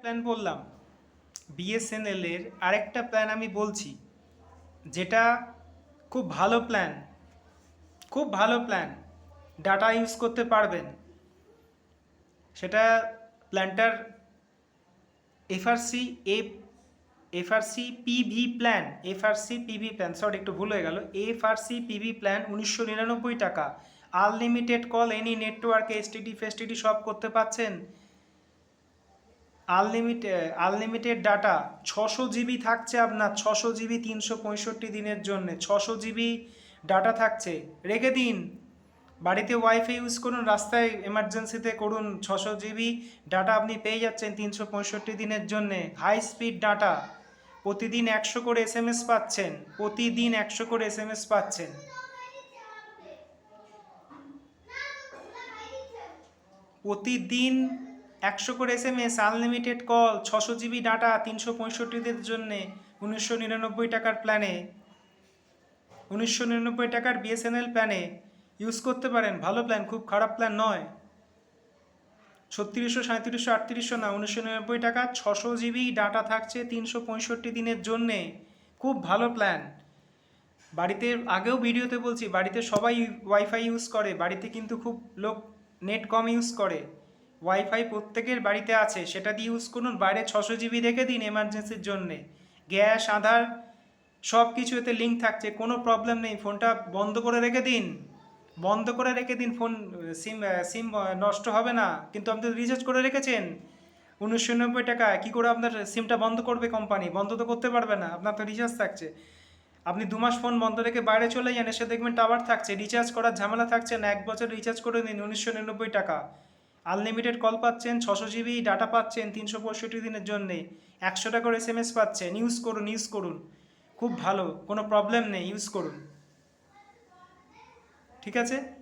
Plan বললাম। BSNL এর আরেকটা প্ল্যান আমি বলছি, যেটা খুব ভালো প্ল্যান খুব ভালো প্ল্যান ডাটা ইউজ করতে পারবেন। সেটা প্ল্যানটার FRC A FRC PV plan FRC PV plan sorry একটু ভুল হয়ে গেল। এফআরসি পিভি প্ল্যান উনিশশো নিরানব্বই টাকা। আনলিমিটেড কল এনি নেটওয়ার্কে এসটিডি ফেসটিডি সব করতে পাচ্ছেন আনলিমিটেড আনলিমিটেড ডাটা ছশো জিবি থাকছে আপনার, ছশো জিবি তিনশো পঁয়ষট্টি দিনের জন্য, ছশো জিবি ডাটা থাকছে। রেখে দিন। বাড়িতে ওয়াইফাই ইউজ করুন, রাস্তায় এমার্জেন্সিতে করুন, ছশো জিবি ডাটা আপনি পেয়ে যাচ্ছেন তিনশো পঁয়ষট্টি দিনের জন্যে। হাই স্পিড ডাটা প্রতিদিন একশো করে এস এম এস পাচ্ছেন, প্রতিদিন একশো করে এস এম এস পাচ্ছেন। প্রতিদিন একশো করে S M S unlimited call ছশো জিবি ডাটা তিনশো পঁয়ষট্টিদের জন্যে, উনিশশো নিরানব্বই টাকার প্ল্যানে উনিশশো নিরানব্বই টাকার বিএসএনএল প্ল্যানে ইউজ করতে পারেন। ভালো প্ল্যান খুব খারাপ প্ল্যান নয়। ছত্রিশশো সাঁত্রিশশো আটত্রিশশো না, উনিশশো নিরানব্বই টাকা, ছশো জিবি ডাটা থাকছে তিনশো পঁয়ষট্টি দিনের জন্যে। খুব ভালো প্ল্যান বাড়িতে, আগেও ভিডিওতে বলছি, বাড়িতে সবাই ওয়াইফাই ইউজ করে, বাড়িতে কিন্তু খুব লোক নেট কম ইউজ করে। ওয়াইফাই প্রত্যেকের বাড়িতে আছে। সেটা দিয়ে ইউজ করুন। বাইরে ছশো জিবি রেখে দিন এমার্জেন্সির জন্যে। গ্যাস, আধার সব কিছু এতে লিঙ্ক থাকছে। কোনো প্রবলেম নেই। ফোনটা বন্ধ করে রেখে দিন। বন্ধ করে রেখে দিন। ফোন সিম সিম নষ্ট হবে না। কিন্তু আপনি রিচার্জ করে রেখেছেন। উনিশশো নব্বই টাকা। কী করে আপনার সিমটা বন্ধ করবে কোম্পানি বন্ধ তো করতে পারবে না। আপনার তো রিচার্জ থাকছে। আপনি দু মাস ফোন বন্ধ রেখে বাইরে চলে যান। এসে দেখবেন টাওয়ার থাকছে। রিচার্জ করার ঝামেলা থাকছে না। এক বছর রিচার্জ করে দিন উনিশশো নিরানব্বই টাকা। আনলিমিটেড কল পাচ্ছেন, ছশো জিবি ডাটা পাচ্ছেন, তিনশো পঁয়ষট্টি দিনের জন্যে। একশো টাকা করে এস এম এস পাচ্ছেন। ইউজ করুন ইউজ করুন। খুব ভালো, কোনো প্রবলেম নেই, ইউজ করুন। ঠিক আছে?